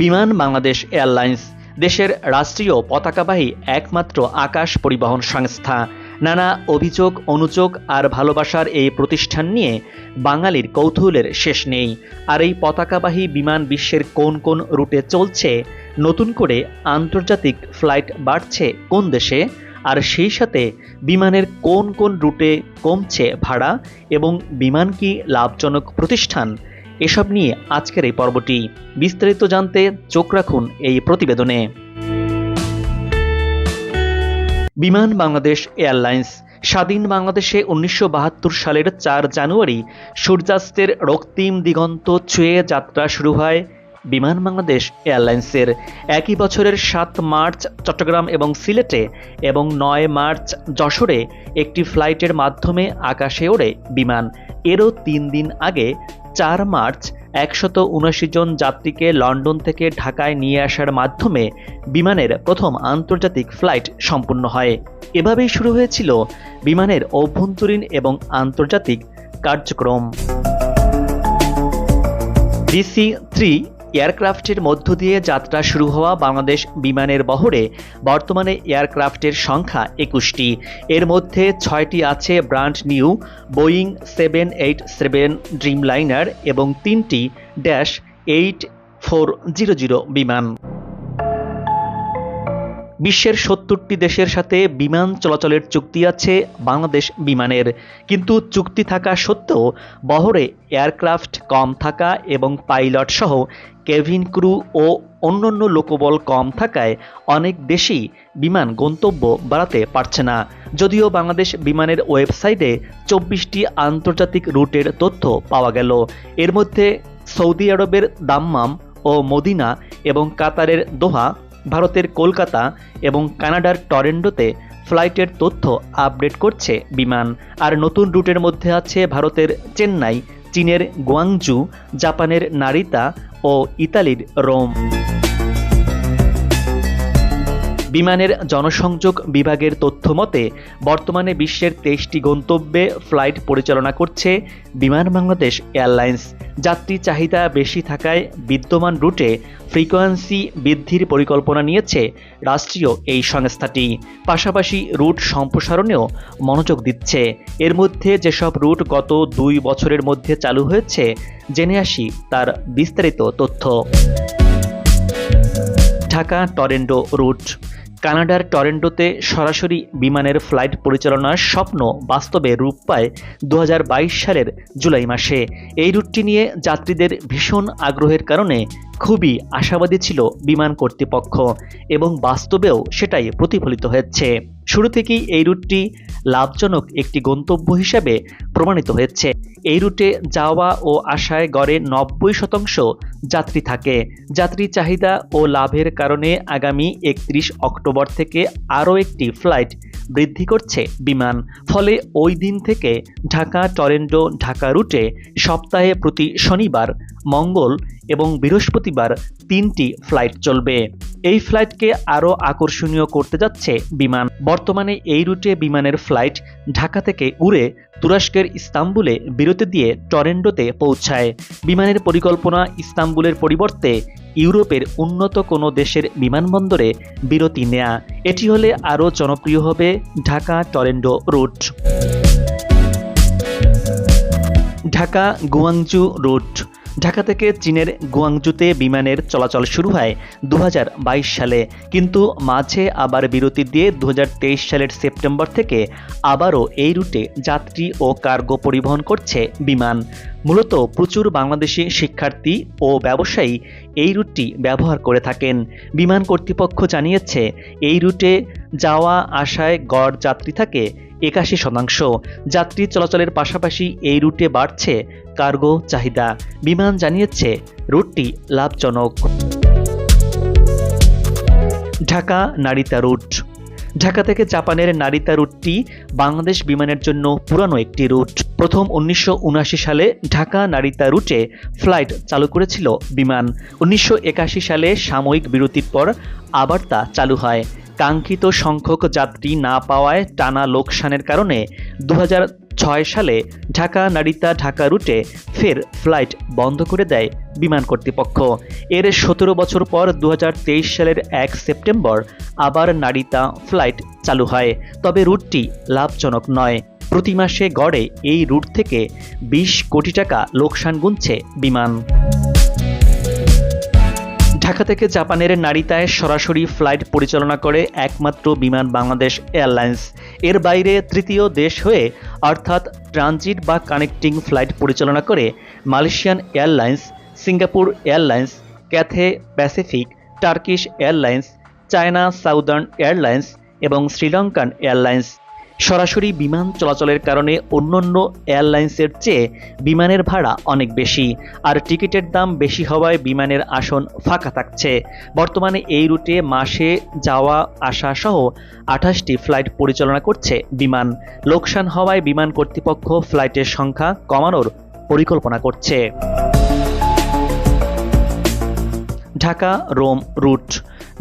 বিমান বাংলাদেশ এয়ারলাইন্স, দেশের রাষ্ট্রীয় পতাকাবাহী একমাত্র আকাশ পরিবহন সংস্থা। নানা অভিযোগ, অনুযোগ আর ভালোবাসার এই প্রতিষ্ঠান নিয়ে বাঙালির কৌতূহলের শেষ নেই। আর এই পতাকাবাহী বিমান বিশ্বের কোন কোন রুটে চলছে, নতুন করে আন্তর্জাতিক ফ্লাইট বাড়ছে কোন দেশে, আর সেই সাথে বিমানের কোন কোন রুটে কমছে ভাড়া এবং বিমান কি লাভজনক প্রতিষ্ঠান এসব নিয়ে আজকের এই পর্বটি বিস্তারিত জানতে চোখ রাখুন এই প্রতিবেদনে। বিমান বাংলাদেশ এয়ারলাইন্স, স্বাধীন বাংলাদেশে উনিশশো বাহাত্তর সালের চার জানুয়ারি সূর্যাস্তের রক্তিম দিগন্ত ছুঁয়ে যাত্রা শুরু হয় বিমান বাংলাদেশ এয়ারলাইন্সের। একই বছরের সাত মার্চ চট্টগ্রাম এবং সিলেটে এবং নয় মার্চ যশোরে একটি ফ্লাইটের মাধ্যমে আকাশে ওড়ে বিমান। এরও তিন দিন আগে চার মার্চ একশত উনাশি জন যাত্রীকে লন্ডন থেকে ঢাকায় নিয়ে আসার মাধ্যমে বিমানের প্রথম আন্তর্জাতিক ফ্লাইট সম্পূর্ণ হয়। এভাবেই শুরু হয়েছিল বিমানের অভ্যন্তরীণ এবং আন্তর্জাতিক কার্যক্রম। ডিসি থ্রি এয়ারক্রাফটের মধ্য দিয়ে যাত্রা শুরু হওয়া বাংলাদেশ বিমানের বহরে বর্তমানে এয়ারক্রাফটের সংখ্যা একুশটি। এর মধ্যে ছয়টি আছে brand new, Boeing seven eight seven Dreamliner এবং তিনটি dash eight four zero zero বিমান। বিশ্বের সত্তরটি দেশের সাথে বিমান চলাচলের চুক্তি আছে বাংলাদেশ বিমানের। কিন্তু চুক্তি থাকা সত্ত্বেও বহরে এয়ারক্রাফট কম থাকা এবং পাইলট সহ কেভিন ক্রু ও অন্যান্য লোকবল কম থাকায় অনেক দেশই বিমান গন্তব্য বাড়াতে পারছে না। যদিও বাংলাদেশ বিমানের ওয়েবসাইটে চব্বিশটি আন্তর্জাতিক রুটের তথ্য পাওয়া গেল। এর মধ্যে সৌদি আরবের দাম্মাম ও মদিনা এবং কাতারের দোহা, ভারতের কলকাতা এবং কানাডার টরেন্ডোতে ফ্লাইটের তথ্য আপডেট করছে বিমান। আর নতুন রুটের মধ্যে আছে ভারতের চেন্নাই, চীনের গুয়াংজু জাপানের নারিতা ও ইতালির রোম। বিমানের জনসংযোগ বিভাগের তথ্য মতে বর্তমানে বিশ্বের তেইশটি গন্তব্যে ফ্লাইট পরিচালনা করছে বিমান বাংলাদেশ এয়ারলাইন্স। যাত্রী চাহিদা বেশি থাকায় বিদ্যমান রুটে ফ্রিকোয়েন্সি বৃদ্ধির পরিকল্পনা নিয়েছে রাষ্ট্রীয় এই সংস্থাটি। পাশাপাশি রুট সম্প্রসারণেও মনোযোগ দিচ্ছে। এর মধ্যে যেসব রুট গত দুই বছরের মধ্যে চালু হয়েছে, জেনে আসি তার বিস্তারিত তথ্য। ঢাকা টরেন্ডো রুট কানাডার টরেন্টোতে সরাসরি বিমানের ফ্লাইট পরিচালনার স্বপ্ন বাস্তবে রূপ পায় দু হাজার বাইশ সালের জুলাই মাসে। এই রুটটি নিয়ে যাত্রীদের ভীষণ আগ্রহের কারণে খুবই আশাবাদী ছিল বিমান কর্তৃপক্ষ এবং বাস্তবেও সেটাই প্রতিফলিত হয়েছে। শুরু থেকেই এই রুটটি লাভজনক একটি গন্তব্য হিসেবে প্রমাণিত হয়েছে। এই রুটে যাওয়া ও আসায় গড়ে নব্বই শতাংশ যাত্রী থাকে। যাত্রী চাহিদা ও লাভের কারণে আগামী একত্রিশ অক্টোবর থেকে আরও একটি ফ্লাইট বৃদ্ধি করছে বিমান। ফলে ওই দিন থেকে ঢাকা টরেন্ডো ঢাকা রুটে সপ্তাহে প্রতি শনিবার, মঙ্গল এবং বৃহস্পতিবার তিনটি ফ্লাইট চলবে। এই ফ্লাইটকে আরও আকর্ষণীয় করতে যাচ্ছে বিমান। বর্তমানে এই রুটে বিমানের ফ্লাইট ঢাকা থেকে উড়ে তুরস্কের ইস্তাম্বুলে বিরতি দিয়ে টরেন্ডোতে পৌঁছায়। বিমানের পরিকল্পনা ইস্তাম্বুলের পরিবর্তে ইউরোপের উন্নত কোনো দেশের বিমানবন্দরে বিরতি নেয়া। এটি হলে আরও জনপ্রিয় হবে Dhaka Toronto route. Dhaka Guangzhou route. Dhaka থেকে চীনের গুয়াংজুতে বিমানের চলাচল শুরু হয় দু হাজার বাইশ সালে। কিন্তু মাঝে আবার বিরতি দিয়ে দু হাজার তেইশ সালের সেপ্টেম্বর থেকে আবারও এই রুটে যাত্রী ও কার্গো পরিবহন করছে বিমান। মূলত প্রচুর বাংলাদেশি শিক্ষার্থী ও ব্যবসায়ী এই রুটটি ব্যবহার করে থাকেন। বিমান কর্তৃপক্ষ জানিয়েছে, এই রুটে যাওয়া আসায় গড় যাত্রী থাকে একাশি শতাংশ। যাত্রী চলাচলের পাশাপাশি এই রুটে বাড়ছে কার্গো চাহিদা। বিমান জানিয়েছে, রুটটি লাভজনক। Dhaka Narita root. ঢাকা থেকে জাপানের নারিতা রুটটি বাংলাদেশ বিমানের জন্য পুরানো একটি রুট। প্রথম উনিশশো সালে ঢাকা নারিতা রুটে ফ্লাইট চালু করেছিল বিমান। উনিশশো একাশি সালে সাময়িক বিরতির পর আবার তা চালু হয়। কাঙ্ক্ষিত সংখ্যক যাত্রী না পাওয়ায় টানা লোকসানের কারণে দু হাজার ছয় সালে ঢাকা নারিতা ঢাকা রুটে ফের ফ্লাইট বন্ধ করে দেয় বিমান কর্তৃপক্ষ। এর সতেরো বছর পর দু হাজার তেইশ সালের এক সেপ্টেম্বর আবার নারিতা ফ্লাইট চালু হয়। তবে রুটটি লাভজনক নয়। প্রতি মাসে গড়ে এই রুট থেকে বিশ কোটি টাকা লোকসান গুনছে বিমান। ঢাকা থেকে জাপানের নারিতায় সরাসরি ফ্লাইট পরিচালনা করে একমাত্র বিমান বাংলাদেশ এয়ারলাইন্স। এর বাইরে তৃতীয় দেশ হয়ে অর্থাৎ ট্রানজিট বা কানেক্টিং ফ্লাইট পরিচালনা করে Malaysian airlines, Singapore airlines, Cathay Pacific, Turkish airlines, China Southern airlines এবং শ্রীলঙ্কান এয়ারলাইন্স। সরাসরি বিমান চলাচলের কারণে অন্যান্য এয়ারলাইন্সের চেয়ে বিমানের ভাড়া অনেক বেশি, আর টিকিটের দাম বেশি হওয়ায় বিমানের আসন ফাঁকা থাকছে। বর্তমানে এই রুটে মাসে যাওয়া, আসা সহ আঠাশটি ফ্লাইট পরিচালনা করছে বিমান। লোকসান হওয়ায় বিমান কর্তৃপক্ষ ফ্লাইটের সংখ্যা কমানোর পরিকল্পনা করছে। Dhaka, Rome, root.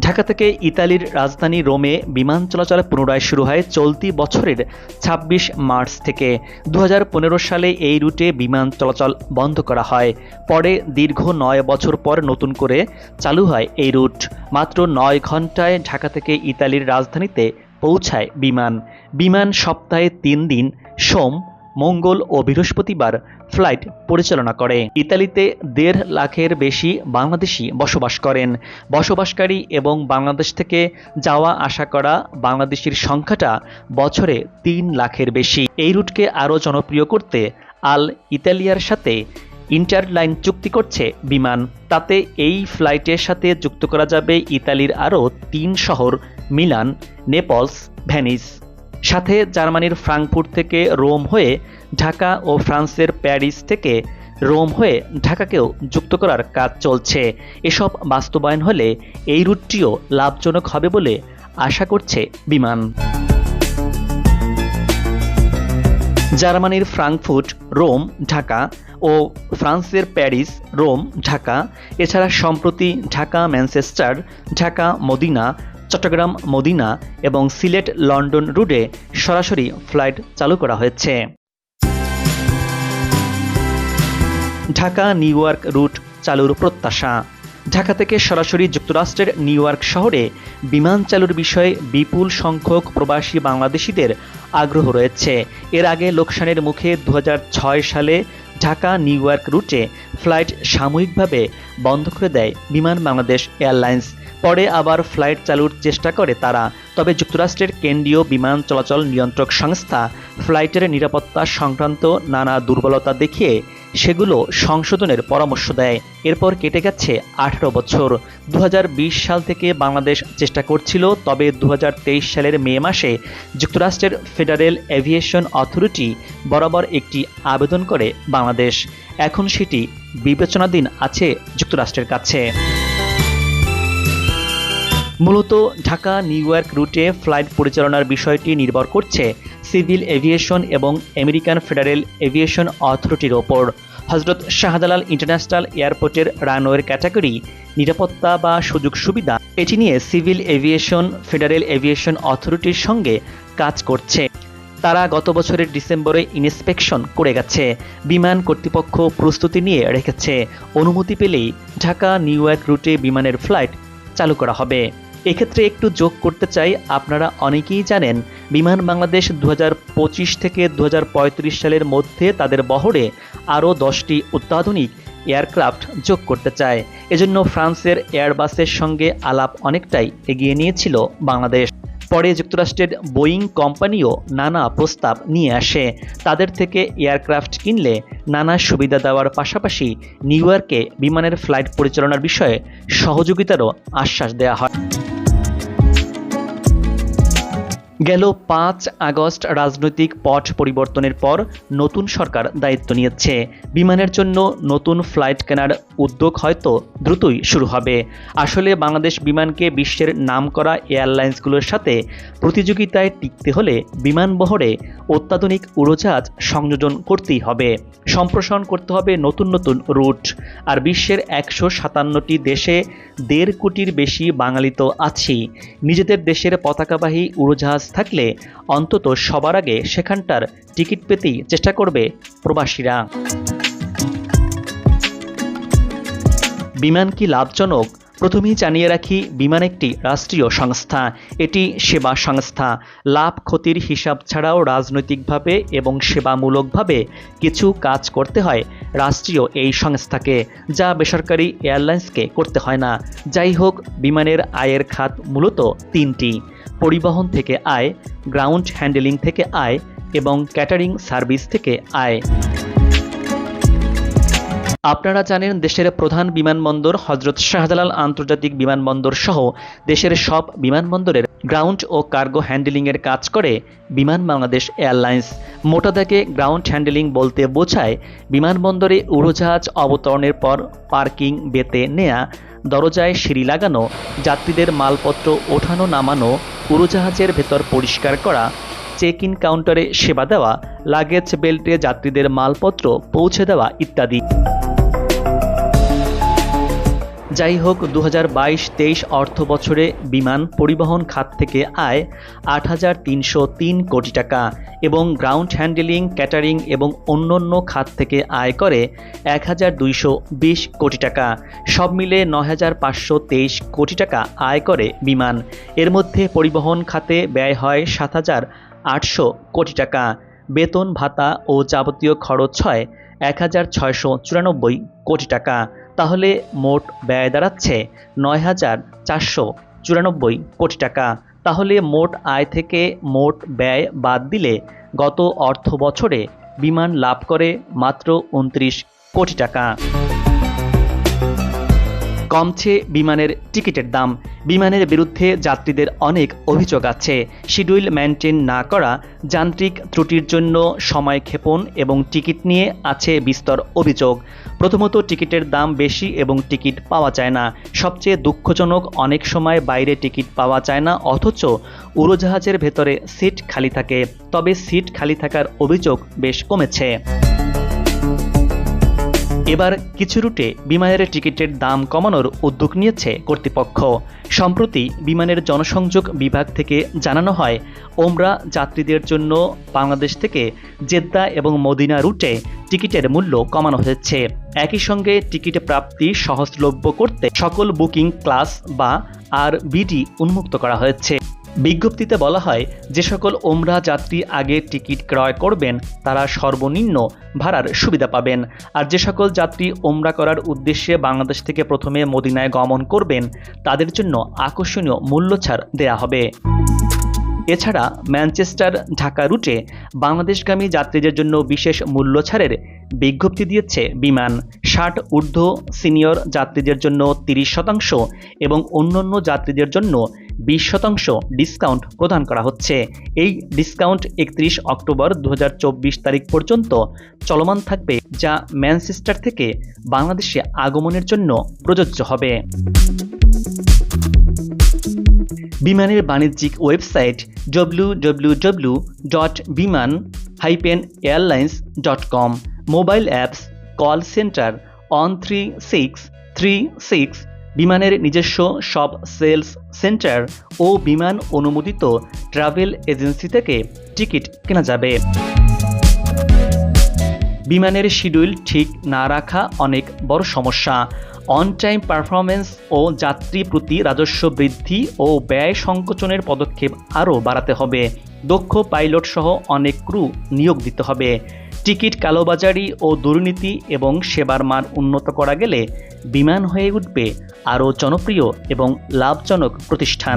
ঢাকা থেকে ইতালির রাজধানী রোমে বিমান চলাচল পুনরায় শুরু হয় চলতি বছরের ২৬ মার্চ থেকে। দু হাজার পনেরো সালে এই রুটে বিমান চলাচল বন্ধ করা হয়। পরে দীর্ঘ নয় বছর পর নতুন করে চালু হয় এই রুট। মাত্র নয় ঘন্টায় ঢাকা থেকে ইতালির রাজধানীতে পৌঁছায় বিমান। বিমান সপ্তাহে তিন দিন, সোম মঙ্গল ও বৃহস্পতিবার ফ্লাইট পরিচালনা করে। ইতালিতে দেড় লাখের বেশি বাংলাদেশি বসবাস করেন। বসবাসকারী এবং বাংলাদেশ থেকে যাওয়া আসা করা বাংলাদেশির সংখ্যাটা বছরে তিন লাখের বেশি। এই রুটকে আরও জনপ্রিয় করতে আল ইতালিয়ার সাথে ইন্টারলাইন চুক্তি করছে বিমান। তাতে এই ফ্লাইটের সাথে যুক্ত করা যাবে ইতালির আরও তিন শহর, মিলান, নেপলস ভ্যানিস সাথে জার্মানির ফ্রাঙ্কফুর্ট থেকে রোম হয়ে ঢাকা ও ফ্রান্সের প্যারিস থেকে রোম হয়ে ঢাকাকেও যুক্ত করার কাজ চলছে। এসব বাস্তবায়ন হলে এই রুটটিও লাভজনক হবে বলে আশা করছে বিমান। জার্মানির ফ্রাঙ্কফুর্ট, রোম, ঢাকা ও ফ্রান্সের প্যারিস, রোম, ঢাকা, এছাড়া সম্প্রতি Dhaka, Manchester, Dhaka, Medina Chittagong, Medina এবং সিলেট, লন্ডন রুটে সরাসরি ফ্লাইট চালু করা হয়েছে। ঢাকা, নিউ ইয়র্ক রুট চালুর প্রত্যাশা। ঢাকা থেকে সরাসরি যুক্তরাষ্ট্রের নিউ ইয়র্ক শহরে বিমান চালুর বিষয়ে বিপুল সংখ্যক প্রবাসী বাংলাদেশিদের আগ্রহ রয়েছে। এর আগে লোকসানের মুখে দু হাজার ছয় সালে ঢাকা, নিউ ইয়র্ক রুটে ফ্লাইট সাময়িকভাবে বন্ধ করে দেয় বিমান বাংলাদেশ এয়ারলাইন্স। পরে আবার ফ্লাইট চালুর চেষ্টা করে তারা। তবে যুক্তরাষ্ট্রের কেন্দ্রীয় বিমান চলাচল নিয়ন্ত্রক সংস্থা ফ্লাইটের নিরাপত্তা সংক্রান্ত নানা দুর্বলতা দেখিয়ে সেগুলো সংশোধনের পরামর্শ দেয়। এরপর কেটে গেছে আঠারো বছর। দু হাজার বিশ সাল থেকে বাংলাদেশ চেষ্টা করছিল, তবে দু হাজার তেইশ সালের মে মাসে যুক্তরাষ্ট্রের ফেডারেল এভিয়েশন অথরিটি বরাবর একটি আবেদন করে বাংলাদেশ। এখন সেটি বিবেচনাধীন আছে যুক্তরাষ্ট্রের কাছে। মূলত ঢাকা, নিউ ইয়র্ক রুটে ফ্লাইট পরিচালনার বিষয়টি নির্ভর করছে সিভিল এভিয়েশন এবং আমেরিকান ফেডারেল এভিয়েশন অথরিটির ওপর। হজরত শাহজালাল ইন্টারন্যাশনাল এয়ারপোর্টের রানওয়ের ক্যাটাগরি, নিরাপত্তা বা সুযোগ সুবিধা, এটি নিয়ে সিভিল এভিয়েশন, ফেডারেল এভিয়েশন অথরিটির সঙ্গে কাজ করছে। তারা গত বছরের ডিসেম্বরে ইন্সপেকশন করে গেছে, বিমান কর্তৃপক্ষ প্রস্তুতি নিয়ে রেখেছে। অনুমতি পেলেই ঢাকা, নিউ ইয়র্ক রুটে বিমানের ফ্লাইট চালু করা হবে। এক্ষেত্রে একটু যোগ করতে চাই। আপনারা অনেকেই জানেন, বিমান বাংলাদেশ দু হাজার পঁচিশ থেকে দু হাজার পঁয়ত্রিশ সালের মধ্যে তাদের বহরে আরও দশটি অত্যাধুনিক এয়ারক্রাফট যোগ করতে চায়। এজন্য ফ্রান্সের এয়ারবাসের সঙ্গে আলাপ অনেকটাই এগিয়ে নিয়েছিল বাংলাদেশ। পরে যুক্তরাষ্ট্রের বোয়িং কোম্পানিও নানা প্রস্তাব নিয়ে আসে। তাদের থেকে এয়ারক্রাফট কিনলে নানা সুবিধা দেওয়ার পাশাপাশি নিউ বিমানের ফ্লাইট পরিচালনার বিষয়ে সহযোগিতারও আশ্বাস দেওয়া হয়। গেল পাঁচ আগস্ট রাজনৈতিক পথ পরিবর্তনের পর নতুন সরকার দায়িত্ব নিয়েছে। বিমানের জন্য নতুন ফ্লাইট কেনার উদ্যোগ হয়তো দ্রুতই শুরু হবে। আসলে বাংলাদেশ বিমানকে বিশ্বের নামকরা এয়ারলাইন্সগুলোর সাথে প্রতিযোগিতায় টিকতে হলে বিমান বহরে অত্যাধুনিক উড়োজাহাজ সংযোজন করতেই হবে। সম্প্রসারণ করতে হবে নতুন নতুন রুট। আর বিশ্বের একশো সাতান্নটি দেশে দেড় কোটির বেশি বাঙালি তো আছেই। নিজেদের দেশের পতাকাবাহী উড়োজাহাজ থাকলে অন্তত সবার আগে সেখানটার টিকিট পেতেই চেষ্টা করবে প্রবাসীরা। বিমান কি লাভজনক? প্রথমেই জানিয়ে রাখি, বিমান একটি রাষ্ট্রীয় সংস্থা। এটি সেবা সংস্থা। লাভ ক্ষতির হিসাব ছাড়াও রাজনৈতিকভাবে এবং সেবামূলকভাবে কিছু কাজ করতে হয় রাষ্ট্রীয় এই সংস্থাকে, যা বেসরকারি এয়ারলাইন্সকে করতে হয় না। যাই হোক, বিমানের আয়ের খাত মূলত তিনটি। পরিবহন থেকে আয় গ্রাউন্ড হ্যান্ডেলিং থেকে আয় এবং ক্যাটারিং সার্ভিস থেকে আয়। আপনারা জানেন দেশের প্রধান বিমানবন্দর হজরত শাহজালাল আন্তর্জাতিক বিমানবন্দর সহ দেশের সব বিমানবন্দরের গ্রাউন্ড ও কার্গো হ্যান্ডেলিংয়ের কাজ করে বিমান বাংলাদেশ এয়ারলাইন্স। মোটা গ্রাউন্ড হ্যান্ডেলিং বলতে বোঝায় বিমানবন্দরে উড়োজাহাজ অবতরণের পর পার্কিং বেতে নেয়া দরজায় সিঁড়ি লাগানো, যাত্রীদের মালপত্র ওঠানো নামানো, উড়োজাহাজের ভেতর পরিষ্কার করা চেক ইন কাউন্টারে সেবা দেওয়া লাগেজ বেল্টে যাত্রীদের মালপত্র পৌঁছে দেওয়া ইত্যাদি। যাই হোক দু হাজার বাইশ, তেইশ অর্থ বছরে বিমান পরিবহন খাত থেকে আয় আট হাজার তিনশো তিন কোটি টাকা এবং গ্রাউন্ড হ্যান্ডেলিং, ক্যাটারিং এবং অন্যান্য খাত থেকে আয় করে এক হাজার দুইশো বিশ কোটি টাকা। সব মিলে নয় হাজার পাঁচশো তেইশ কোটি টাকা আয় করে বিমান। এর মধ্যে পরিবহন খাতে ব্যয় হয় সাত হাজার আটশো কোটি টাকা। বেতন, ভাতা ও যাবতীয় খরচ হয় এক হাজার ছয়শো চুরানব্বই কোটি টাকা। তাহলে মোট ব্যয় দাঁড়াচ্ছে নয় হাজার চারশো চুরানব্বই কোটি টাকা। তাহলে মোট আয় থেকে মোট ব্যয় বাদ দিলে গত অর্থ বছরে বিমান লাভ করে মাত্র উনত্রিশ কোটি টাকা। কমছে বিমানের টিকিটের দাম। বিমানের বিরুদ্ধে যাত্রীদের অনেক অভিযোগ আছে। শিডিউল মেনটেন না করা যান্ত্রিক ত্রুটির জন্য সময় ক্ষেপণ এবং টিকিট নিয়ে আছে বিস্তর অভিযোগ। প্রথমত, টিকিটের দাম বেশি এবং টিকিট পাওয়া যায় না। সবচেয়ে দুঃখজনক, অনেক সময় বাইরে টিকিট পাওয়া যায় না, অথচ উড়োজাহাজের ভেতরে সিট খালি থাকে। তবে সিট খালি থাকার অভিযোগ বেশ কমেছে। এবার কিছু রুটে বিমানের টিকিটের দাম কমানোর উদ্যোগ নিয়েছে কর্তৃপক্ষ। সম্প্রতি বিমানের জনসংযোগ বিভাগ থেকে জানানো হয়, ওমরা যাত্রীদের জন্য বাংলাদেশ থেকে জেদ্দা এবং মদিনা রুটে টিকিটের মূল্য কমানো হয়েছে। একই সঙ্গে টিকিট প্রাপ্তি সহজলভ্য করতে সকল বুকিং ক্লাস বা আর বিডি উন্মুক্ত করা হয়েছে। বিজ্ঞপ্তিতে বলা হয়, যে সকল ওমরা যাত্রী আগে টিকিট ক্রয় করবেন, তারা সর্বনিম্ন ভাড়ার সুবিধা পাবেন। আর যে সকল যাত্রী ওমরা করার উদ্দেশ্যে বাংলাদেশ থেকে প্রথমে মদিনায় গমন করবেন, তাদের জন্য আকর্ষণীয় মূল্য ছাড় দেয়া হবে। এছাড়া ম্যানচেস্টার ঢাকা রুটে বাংলাদেশগামী যাত্রীদের জন্য বিশেষ মূল্য ছাড়ের বিজ্ঞপ্তি দিয়েছে বিমান। ষাট ঊর্ধ্ব সিনিয়র যাত্রীদের জন্য তিরিশ শতাংশ এবং অন্যান্য যাত্রীদের জন্য বিশ শতাংশ ডিসকাউন্ট প্রদান করা হচ্ছে। এই ডিসকাউন্ট একত্রিশ অক্টোবর দু হাজার চব্বিশ তারিখ পর্যন্ত চলমান থাকবে, যা ম্যানচেস্টার থেকে বাংলাদেশে আগমনের জন্য প্রযোজ্য হবে। বিমানের বাণিজ্যিক website W dot Biman hyphen airlines dot com mobile apps, call centre, one three six three six, বিমানের নিজস্ব সব সেলস সেন্টার ও বিমান অনুমোদিত ট্রাভেল এজেন্সি থেকে টিকিট কেনা যাবে। বিমানের শিডিউল ঠিক না রাখা অনেক বড় সমস্যা। অন টাইম পারফরমেন্স ও যাত্রী প্রতি রাজস্ব বৃদ্ধি ও ব্যয় সংকোচনের পদক্ষেপ আরও বাড়াতে হবে। দক্ষ পাইলট সহ অনেক ক্রু নিয়োগ দিতে হবে। টিকিট কালোবাজারি ও দুর্নীতি এবং সেবার মান উন্নত করা গেলে বিমান হয়ে উঠবে আরও জনপ্রিয় এবং লাভজনক প্রতিষ্ঠান।